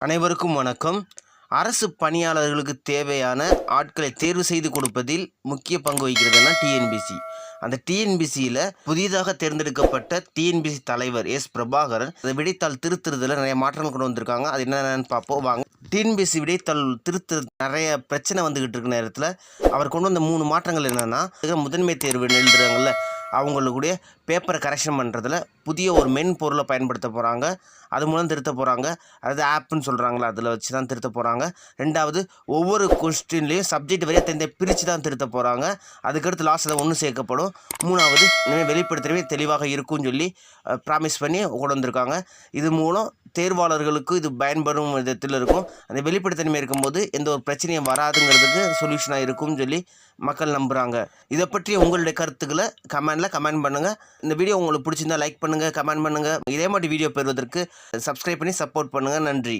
அனைவருக்கும் வணக்கம். அரசு பணியாளர்களுக்கு தேவையான ஆட்களை தேர்வு செய்து கொடுப்பதில் முக்கிய பங்கு வகிக்கிறதுனா டிஎன்பிசி அந்த டிஎன்பிசியில் புதிதாக தேர்ந்தெடுக்கப்பட்ட டிஎன்பிசி தலைவர் எஸ் பிரபாகரன் அந்த விடைத்தாள் திருத்துறதுல நிறைய மாற்றங்கள் கொண்டு வந்திருக்காங்க. அது என்னென்னு பார்ப்போம். வாங்க. டிஎன்பிசி விடைத்தாள் திருத்த நிறைய பிரச்சனை வந்துக்கிட்டு இருக்க நேரத்தில் அவர் கொண்டு வந்த மூணு மாற்றங்கள் என்னென்னா முதன்மை தேர்வு எழுதுறாங்கல்ல அவங்களுடைய பேப்பரை கரெக்ஷன் பண்ணுறதுல புதிய ஒரு மென்பொருளை பயன்படுத்த போகிறாங்க அது மூலம் திருத்த போகிறாங்க அதாவது ஆப்புன்னு சொல்கிறாங்களா அதில் வச்சு தான் திருத்த போகிறாங்க ரெண்டாவது ஒவ்வொரு கொஸ்டின்லேயும் சப்ஜெக்ட் வரையாக தெரிந்த பிரித்து தான் திருத்த போகிறாங்க அதுக்கடுத்து லாஸ்ட் அதை ஒன்று சேர்க்கப்படும். மூணாவது இனிமேல் வெளிப்படுத்தவே தெளிவாக இருக்கும்னு சொல்லி ப்ராமிஸ் பண்ணி கொண்டு வந்திருக்காங்க. இது மூலம் தேர்வாளர்களுக்கு இது பயன்படும் விதத்தில் இருக்கும். அந்த வெளிப்படுத்தன்மை இருக்கும்போது எந்த ஒரு பிரச்சனையும் வராதுங்கிறதுக்கு சொல்யூஷனாக இருக்கும்னு சொல்லி மக்கள் நம்புகிறாங்க இதை பற்றி உங்களுடைய கருத்துக்களை கமெண்டில் கமெண்ட் பண்ணுங்கள் இந்த வீடியோ உங்களுக்கு பிடிச்சிருந்தா லைக் பண்ணுங்கள் கமெண்ட் பண்ணுங்கள் இதே மாதிரி வீடியோ பெறுவதற்கு சப்ஸ்கிரைப் பண்ணி சப்போர்ட் பண்ணுங்கள் நன்றி.